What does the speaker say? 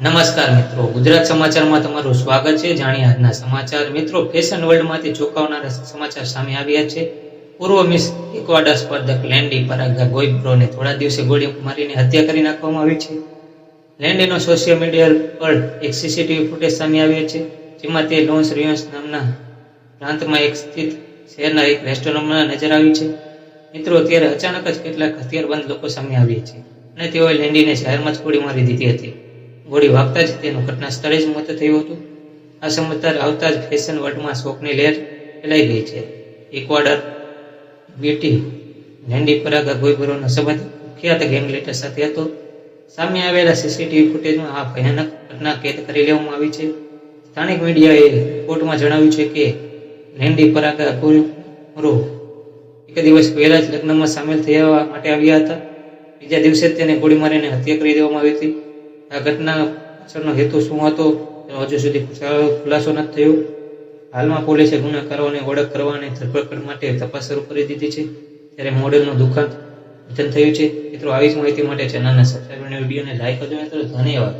નમસ્કાર મિત્રો. ગુજરાત સમાચારમાં તમારું સ્વાગત છે. જાણીએ આજના સમાચાર. મિત્રો ફેશન વર્લ્ડમાંથી ચોંકાવનારા સમાચાર સામે આવ્યા છે. પૂર્વ મિસ ઇક્વાડા સ્પર્ધક લેન્ડી પરાગા ગોઈબ્રોને થોડા દિવસે ગોળી મારીને હત્યા કરી નાખવામાં આવી છે. લેન્ડીનો સોશિયલ મીડિયા પર એક સીસીટીવી ફૂટેજ સામે આવ્યો છે, જેમાં તે લોન્સ રિયોન્સ નામના પ્રાંતમાં એક સ્થિત શહેરના એક રેસ્ટોરન્ટમાં નજર આવી છે. મિત્રો, અત્યારે અચાનક જ કેટલાક હથિયારબંધ લોકો સામે આવ્યા છે અને તેઓએ લેન્ડીને જાહેરમાં જ ગોળી મારી દીધી હતી. ગોળી વાગતા જ તેનું ઘટના સ્થળે જ મોત થયું હતું. આ સમાચાર આવતા જ ફેશન વર્લ્ડમાં શોકની લહેર ફેલાઈ ગઈ છે. ઇક્વાડર બ્યુટી લેન્ડી પરાગા ગોઈબરોનો સંબંધ કુખ્યાત ગેંગ સાથે હતો. સામે આવેલા સીસીટીવી ફૂટેજમાં આ ભયાનક ઘટના કેદ કરી લેવામાં આવી છે. સ્થાનિક મીડિયાએ રિપોર્ટમાં જણાવ્યું છે કે લેન્ડી પરાગા ગોઈબરો એક દિવસ પહેલા જ લગ્નમાં સામેલ થયા માટે આવ્યા હતા. બીજા દિવસે તેને ગોળી મારીને હત્યા કરી દેવામાં આવી હતી. આ ઘટના પાછળનો હેતુ શું હતો, તેનો હજુ સુધી ખુલાસો નથી થયો. હાલમાં પોલીસે ગુનાકારોને ઓળખ કરવા અને ધરપકડ માટે તપાસ શરૂ કરી દીધી છે. ત્યારે મોડેલનું દુઃખદ નિધન થયું છે. મિત્રો, આવી જ માહિતી માટે ચેનલને સબસ્ક્રાઈબ અને વિડીયોને લાઈક કરજો. મિત્રો, ધન્યવાદ.